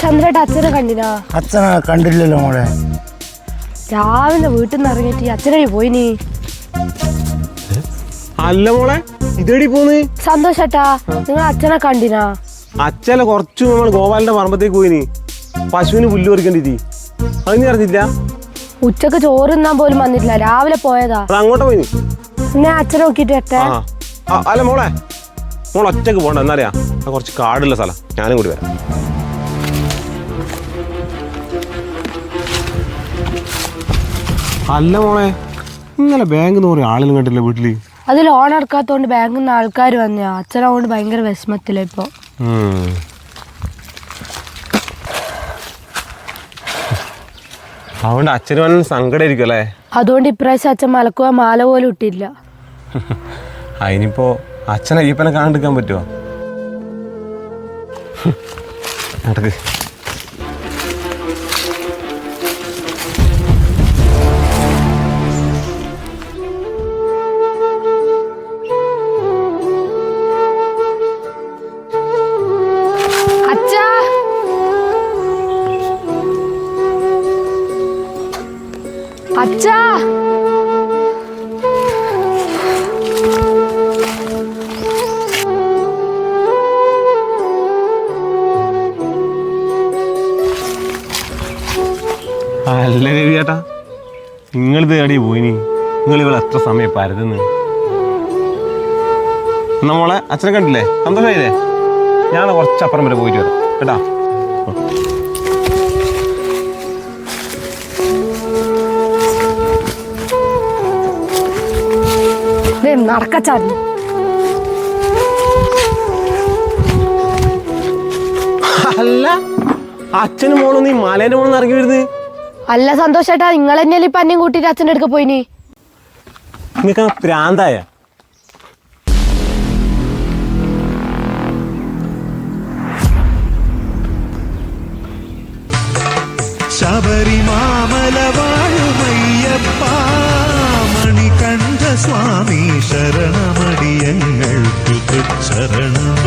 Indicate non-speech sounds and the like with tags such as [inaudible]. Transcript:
ചന്ദ്രേട്ട അച്ഛനെ കണ്ടിനാ? അച്ഛനെ കണ്ടില്ലല്ലോ മോളെ. രാവിലെ വീട്ടിൽ നിന്ന് ഇറങ്ങിയിട്ട് അച്ഛനെ പോയി നീ അല്ല മോളെ ഇതേടി പോന്ന്? സന്തോഷട്ടാ നിങ്ങൾ അച്ഛനെ കണ്ടിനാ? അച്ഛനെ കുറച്ചു നമ്മൾ ഗോപാലിന്റെ പറമ്പത്തേക്ക് പോയിനി. പശുവിന് പുല്ല് പറിക്കണ്ടി അതിന് അറിഞ്ഞില്ല ഉച്ചയ്ക്ക് ചോറ് തിന്നാൻ പോലും വന്നിട്ടില്ല രാവിലെ പോയതാ. അങ്ങോട്ട് പോയിനി? പിന്നെ അച്ഛനെ നോക്കിട്ട് അല്ല മോളെ മോൾ ഒറ്റയ്ക്ക് പോണ്ട എന്നറിയാ കുറച്ച് കാടുള്ള സ്ഥലം ഞാനും കൂടി വരാം. അല്ല മോളെ ഇന്നലെ ബാങ്ക് എന്ന് കുറേ ആളുകൾ കണ്ടില്ല വീട്ടിൽ? അത് ലോൺ അടക്കാത്തോണ്ട് ബാങ്കിൽ നിന്ന് ആൾക്കാർ വന്നയാ. അച്ഛനോണ്ട് ഭയങ്കര വിഷമത്തില ഇപ്പൊ. അതുകൊണ്ട് അച്ഛനും വന്ന സങ്കടമായിരിക്കും അല്ലേ? അതുകൊണ്ട് ഇപ്രാവശ്യം അച്ഛൻ മലക്കുക മാല പോലും ഇട്ടില്ല. അതിനിപ്പോ അച്ഛനെ ഈപ്പനെ കാണാണ്ടിരിക്കാൻ പറ്റുമോ നടക്ക് [laughs] അച്ഛാ. അല്ല രവി ചേട്ടാ? നിങ്ങളിത് എവിടെ പോയിനി? നിങ്ങൾ ഇവിടെ അത്ര സമയം പരതുന്ന്? നമ്മളെ മോളെ അച്ഛനെ കണ്ടില്ലേ? സന്തോഷമായില്ലേ ഞാൻ കുറച്ചപ്പുറം വരെ പോയിട്ട് വരാം. കേട്ടാ? നടക്കച്ചായിരുന്നു അല്ല അച്ഛനും മോളും നീ മലേന്റെ മോളിൽ ഇറങ്ങി വരുന്നത്? അല്ല സന്തോഷേട്ടാ നിങ്ങൾ തന്നെയല്ലേ ഇപ്പൊ അന്യം കൂട്ടിട്ട് അച്ഛന്റെ അടുക്ക പോയിനി? നിനക്ക് പ്രാന്തായ? ശബരിമാമല വാഴുമയ്യപ്പ. ശരണമടിയങ്ങൾക്ക് ശരണം